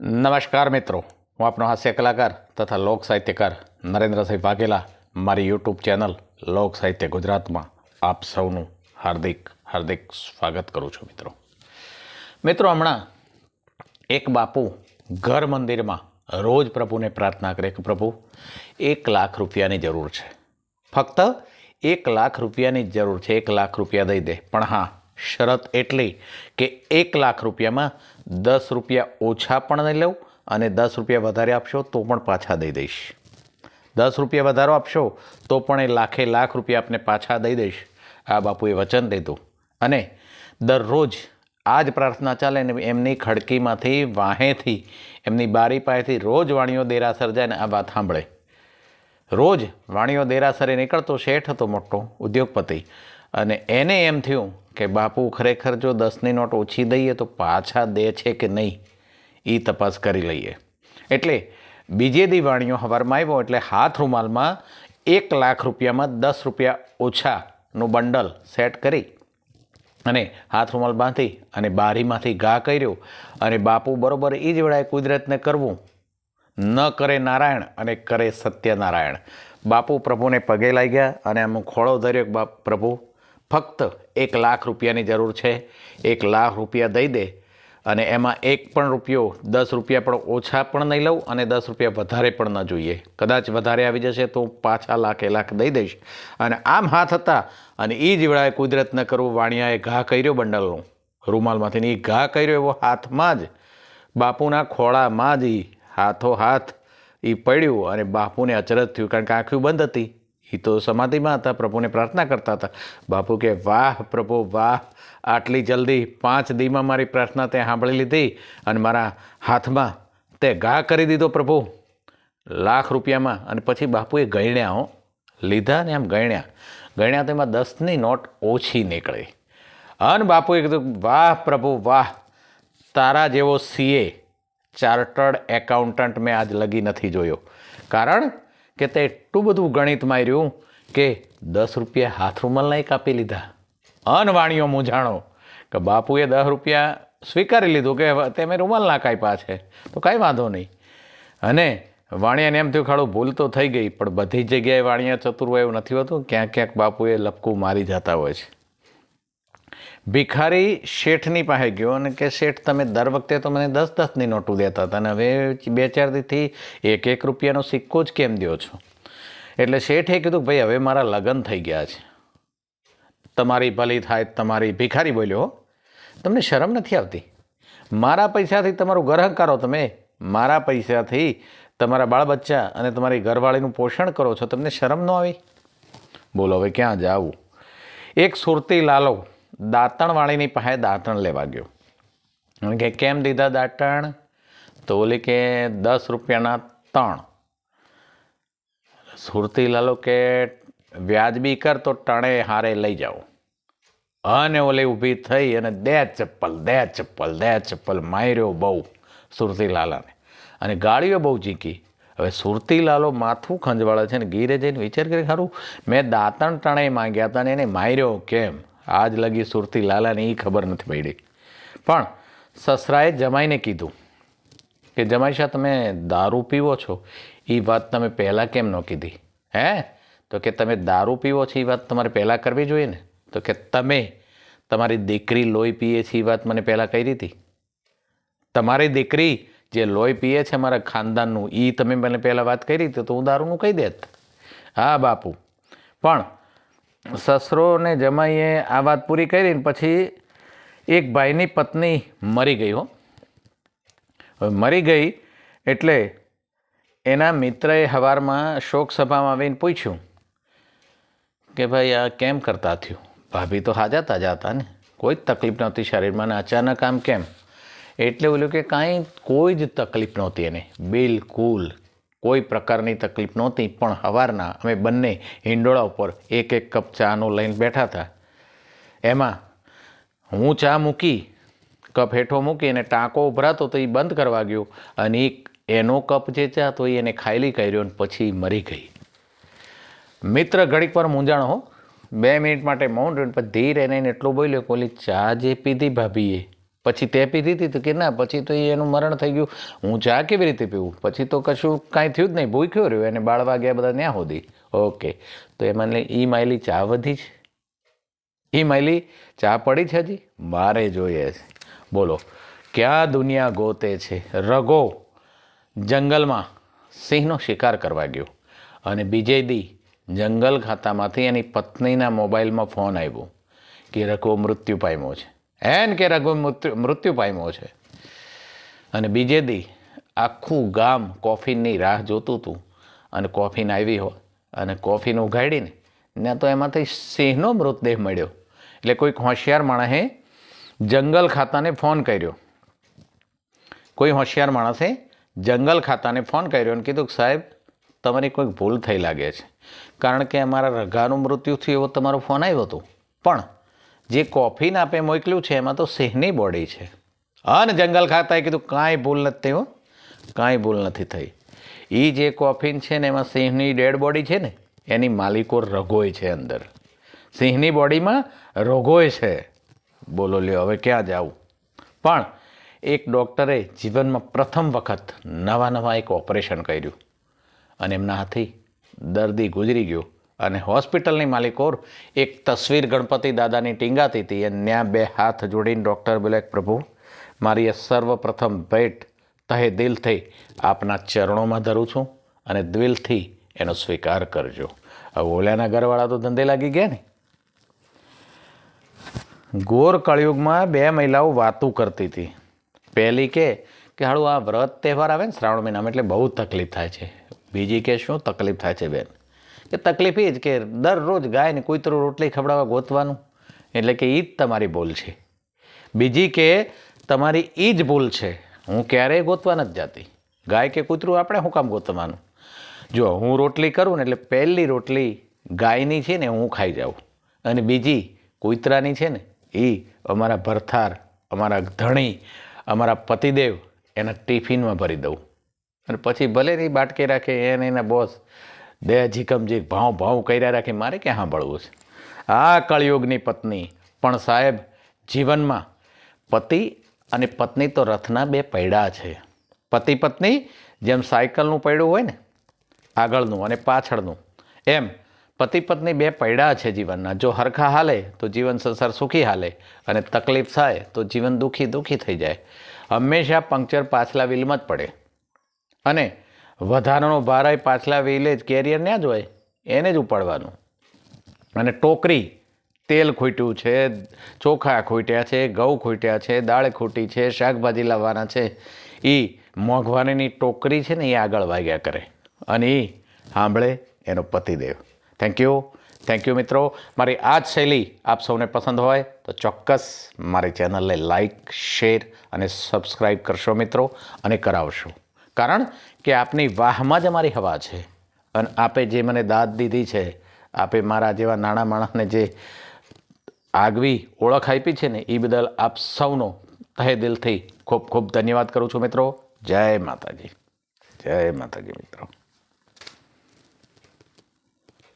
નમસ્કાર મિત્રો. હું આપનો હાસ્ય કલાકાર તથા લોક સાહિત્યકાર નરેન્દ્રસિંહ વાઘેલા. મારી યુટ્યુબ ચેનલ લોક સાહિત્ય ગુજરાતમાં આપ સૌનું હાર્દિક હાર્દિક સ્વાગત કરું છું મિત્રો. મિત્રો, હમણાં એક બાપુ ઘર મંદિરમાં રોજ પ્રભુને પ્રાર્થના કરે કે પ્રભુ, એક લાખ રૂપિયાની જરૂર છે. ફક્ત એક લાખ રૂપિયાની જરૂર છે, એક લાખ રૂપિયા દઈ દે. પણ હા શરત એટલી કે એક લાખ રૂપિયામાં દસ રૂપિયા ઓછા પણ નહીં લઉં અને દસ રૂપિયા વધારે આપશો તો પણ પાછા દઈ દઈશ. દસ રૂપિયા વધારો આપશો તો પણ એ લાખે લાખ રૂપિયા આપને પાછા દઈ દઈશ. આ બાપુએ વચન દીધું. અને દરરોજ આ જ પ્રાર્થના ચાલે ને એમની ખડકીમાંથી, વાહેથી, એમની બારી પાસેથી રોજ વાણીઓ દેરાસર જાય ને આ વાત સાંભળે. રોજ વાણીઓ દેરાસરે નીકળતો શેઠ હતો મોટો ઉદ્યોગપતિ અને એને એમ થયું કે બાપુ, ખરેખર જો દસની નોટ ઓછી દઈએ તો પાછા દે છે કે નહીં? એ તપાસ કરી લઈએ. એટલે બીજે દિવાણીઓ હવારમાં આવ્યો એટલે હાથ રૂમાલમાં એક લાખ રૂપિયામાં દસ રૂપિયા ઓછાનું બંડલ સેટ કરી અને હાથ રૂમાલ બાંધી અને બારીમાંથી ઘા કર્યો. અને બાપુ બરોબર એ જ વેળાએ કુદરતને કરવું. ન કરે નારાયણ અને કરે સત્યનારાયણ. બાપુ પ્રભુને પગે લાગ્યા ગયા અને આમ ખોળો ધર્યો બાપ, પ્રભુ ફક્ત એક લાખ રૂપિયાની જરૂર છે. એક લાખ રૂપિયા દઈ દે અને એમાં એક પણ રૂપિયો, દસ રૂપિયા પણ ઓછા પણ નહીં લઉં અને દસ રૂપિયા વધારે પણ ન જોઈએ. કદાચ વધારે આવી જશે તો હું પાછા લાખે લાખ દઈ દઈશ. અને આમ હાથ હતા અને એ જ વેળાએ કુદરત ન કરવું વાણિયાએ ઘા કર્યો બંડલનું. રૂમાલમાંથી એ ઘા કર્યો એવો હાથમાં જ. બાપુના ખોળામાં જ એ હાથો હાથ એ પડ્યું અને બાપુને અચરજ થયું કારણ કે આંખ્યું બંધ હતી. એ તો સમાધિમાં હતા, પ્રભુને પ્રાર્થના કરતા હતા. બાપુ કે, વાહ પ્રભુ, વાહ, આટલી જલ્દી પાંચ દીમાં મારી પ્રાર્થના તે સાંભળી લીધી અને મારા હાથમાં તે ઘા કરી દીધો પ્રભુ. લાખ રૂપિયામાં. અને પછી બાપુએ ગણ્યા હો, લીધા ને આમ ગણ્યા. ગણ્યા તેમાં દસની નોટ ઓછી નીકળી. અને બાપુએ કીધું, વાહ પ્રભુ, વાહ, તારા જેવો સીએ, ચાર્ટર્ડ એકાઉન્ટન્ટ મેં આજ લગી નથી જોયો. કારણ કે તે એટલું બધું ગણિત માર્યું કે દસ રૂપિયા હાથ રૂમાલના કાપી લીધા. અનવાણીઓ મૂંઝાણો કે બાપુએ દસ રૂપિયા સ્વીકારી લીધું કે તમે તે મેં રૂમાલના કાપ્યા છે. તો કાંઈ વાંધો નહીં. અને વાણિયાને એમ થયું ખાડું ભૂલ તો થઈ ગઈ, પણ બધી જગ્યાએ વાણિયા ચતુર હોય એવું નથી હોતું. ક્યાંક ક્યાંક બાપુએ લપકું મારી જતા હોય છે. ભિખારી શેઠની પાસે ગયો અને કે, શેઠ, તમે દર વખતે તો મને દસ દસની નોટો દેતા હતા અને હવે બે ચાર દીથી એક એક રૂપિયાનો સિક્કો જ કેમ દો છો? એટલે શેઠે કીધું, ભાઈ, હવે મારા લગ્ન થઈ ગયા છે. તમારી ભલી થાય તમારી ભિખારી બોલ્યો. તમને શરમ નથી આવતી? મારા પૈસાથી તમારું ઘર કરો તમે? મારા પૈસાથી તમારા બાળ બચ્ચા અને તમારી ઘરવાળીનું પોષણ કરો છો, તમને શરમ ન આવી? બોલો, હવે ક્યાં જાવું એક સુરતી લાલો દાંતણવાળીની પાસે દાંતણ લેવા ગયો. કે કેમ દીધા દાંતણ? તો ઓલી કે દસ રૂપિયાના ત્રણ સુરતી લાલો કે વ્યાજબી કર તો ટણે હારે લઈ જાઓ. અને ઓલે ઊભી થઈ અને દે ચપ્પલ દે ચપ્પલ દે ચપ્પલ માર્યો બહુ સુરતી લાલાને. અને ગાળીઓ બહુ ચીકી. હવે સુરતી લાલો માથું ખંજવાળે છે ને ગીરે જઈને વિચાર કરી ખરું મેં દાંતણ ટણે માંગ્યા હતા ને એને માર્યો કેમ? આજ લગી સુરતી લાલાને એ ખબર નથી પડી. પણ સસરાએ જમાઈને કીધું કે, જમાઈ શાહ, તમે દારૂ પીવો છો? એ વાત તમે પહેલાં કેમ ન કીધી? હે? તો કે તમે દારૂ પીવો છો એ વાત તમારે પહેલાં કરવી જોઈએ ને? તો કે તમે તમારી દીકરી લોહી પીએ છે એ વાત મને પહેલાં કહી હતી તમારી દીકરી જે લોહી પીએ છે મારા ખાનદાનનું એ તમે મને પહેલાં વાત કરી હતી તો હું દારૂનું કહી દેત. હા બાપુ. પણ સસરો ને જમાઈએ આ વાત પૂરી કરીને પછી એક ભાઈની પત્ની મરી ગઈ હો. હવે મરી ગઈ એટલે એના મિત્રએ હવારમાં શોક સભામાં આવીને પૂછ્યું કે ભાઈ, આ કેમ કરતા થયું? ભાભી તો હાજા તાજા હતા ને. કોઈ જ તકલીફ નહોતી શરીરમાં ને અચાનક આમ કેમ? એટલે બોલ્યું કે કાંઈ કોઈ જ તકલીફ નહોતી એને. બિલકુલ કોઈ પ્રકારની તકલીફ નહોતી, પણ સવારના અમે બંને હિંડોળા ઉપર એક એક કપ ચાનો લઈને બેઠા હતા. એમાં હું ચા મૂકી, કપ હેઠો મૂકી અને ટાંકો ઉભરાતો તો એ બંધ કરવા ગયો અને એ એનો કપ જે ચા તો એને ખાયલી કર્યો અને પછી મરી ગઈ. મિત્ર, ઘડીક પર મૂંઝાણો હો. બે મિનિટ માટે મૌન રહ્યો પછી ધીરે એને એટલું બોલ્યો કે ચા જે પીધી ભાભીએ પછી તે પીધી હતી તો કે ના, પછી તો એનું મરણ થઈ ગયું. હું ચા કેવી રીતે પીવું? પછી તો કશું કાંઈ થયું જ નહીં. ભૂખ્યો રહ્યો. એને બાળવા ગયા બધા ત્યાં સુધી ઓકે. તો એમાં મને એ માયલી ચા વધી છે? એ માયલી ચા પડી છે હજી? મારે જોઈએ છે. બોલો, ક્યાં દુનિયા ગોતે છે? રગો જંગલમાં સિંહનો શિકાર કરવા ગયો. અને બીજે દી જંગલ ખાતામાંથી એની પત્નીના મોબાઈલમાં ફોન આવ્યો કે રકો મૃત્યુ પામ્યો છે. એન કે રઘુ મૃત્યુ મૃત્યુ પામ્યો છે. અને બીજે દી આખું ગામ કોફીની રાહ જોતું હતું અને કોફીને આવી હોય અને કોફીને ઉઘાડીને ને તો એમાંથી સિંહનો મૃતદેહ મળ્યો. એટલે કોઈક હોશિયાર માણસે જંગલ ખાતાને ફોન કર્યો. કોઈ હોશિયાર માણસે જંગલ ખાતાને ફોન કર્યો અને કીધું સાહેબ, તમારી કોઈક ભૂલ થઈ લાગે છે. કારણ કે અમારા રઘાનું મૃત્યુ થયું એવો તમારો ફોન આવ્યો હતો. પણ જે કોફીન આપે મોકલ્યું છે, એમાં તો સિંહની બોડી છે. અને જંગલ ખાતાએ કીધું, કાંઈ ભૂલ નથી હો, કાંઈ ભૂલ નથી થઈ. એ જે કોફીન છે ને, એમાં સિંહની ડેડ બોડી છે ને, એની માલિકો રઘોય છે અંદર. સિંહની બોડીમાં રઘોય છે. બોલો, લ્યો, હવે ક્યાં જાવું પણ એક ડૉક્ટરે જીવનમાં પ્રથમ વખત નવા નવા એક ઓપરેશન કર્યું. અને એમના હાથી દર્દી ગુજરી ગયો. અને હોસ્પિટલની માલિકોર એક તસવીર ગણપતિ દાદાની ટીંગાતી હતી. અને ત્યાં બે હાથ જોડીને ડૉક્ટર બોલે પ્રભુ, મારી એ સર્વપ્રથમ ભેટ તહે દિલથી આપના ચરણોમાં ધરું છું અને દિલથી એનો સ્વીકાર કરજો. હવે ઓલાના ઘરવાળા તો ધંધે લાગી ગયા ને. ગોર કળિયુગમાં બે મહિલાઓ વાતું કરતી હતી. પહેલી કે કે હાળું આ વ્રત તહેવાર આવે ને શ્રાવણ મહિનામાં, એટલે બહુ તકલીફ થાય છે. બીજી કે, શું તકલીફ થાય છે બેન? કે તકલીફ એ જ કે દરરોજ ગાયને કૂતરું રોટલી ખવડાવવા ગોતવાનું. એટલે કે એ જ તમારી ભૂલ છે. બીજી કે તમારી એ જ ભૂલ છે. હું ક્યારેય ગોતવા નથી જતી. ગાય કે કૂતરું આપણે શું કામ ગોતવાનું? જો હું રોટલી કરું ને એટલે પહેલી રોટલી ગાયની છે ને હું ખાઈ જાઉં. અને બીજી કૂતરાની છે ને એ અમારા ભરથાર, અમારા ધણી, અમારા પતિદેવ એના ટિફિનમાં ભરી દઉં. અને પછી ભલે નહીં બાટકી રાખે, એને એના બોસ બે ઝીકમ ઝીક ભાવ ભાવ કર્યા રાખે, મારે ક્યાં સાંભળવું છે? આ કળિયુગની પત્ની, પણ સાહેબ, જીવનમાં પતિ અને પત્ની તો રથના બે પૈડા છે. પતિ પત્ની જેમ સાયકલનું પૈડું હોય ને, આગળનું અને પાછળનું, એમ પતિ પત્ની બે પૈડા છે જીવનના. જો હરખા હાલે, તો જીવન સંસાર સુખી હાલે અને તકલીફ થાય, તો જીવન દુઃખી દુઃખી થઈ જાય. હંમેશા પંક્ચર પાછલા વ્હીલમાં જ પડે. અને વધારાનો ભારાય પાછલા વિલેજ કેરિયર ત્યાં જ હોય, એને જ ઉપાડવાનું. અને ટોકરી, તેલ ખૂટ્યું છે, ચોખા ખૂટ્યા છે, ઘઉં ખૂટ્યા છે, દાળ ખૂટી છે, શાકભાજી લાવવાના છે. એ મોંઘવારીની ટોકરી છે ને એ આગળ વાગ્યા કરે. અને એ સાંભળે એનો પતિદેવ. થેન્ક યુ થેન્ક યુ મિત્રો. મારી આ જ શૈલી આપ સૌને પસંદ હોય તો ચોક્કસ મારી ચેનલને લાઈક શેર અને સબસ્ક્રાઈબ કરશો મિત્રો અને કરાવશો. કારણ કે આપની વાહમાં જ અમારી હવા છે. અને આપે જે મને દાદ દીધી છે, આપે મારા જેવા નાના માણસને જે આગવી ઓળખ આપી છે ને, એ બદલ આપ સૌનો તહે દિલથી ખૂબ ખૂબ ધન્યવાદ કરું છું મિત્રો. જય માતાજી. જય માતાજી મિત્રો.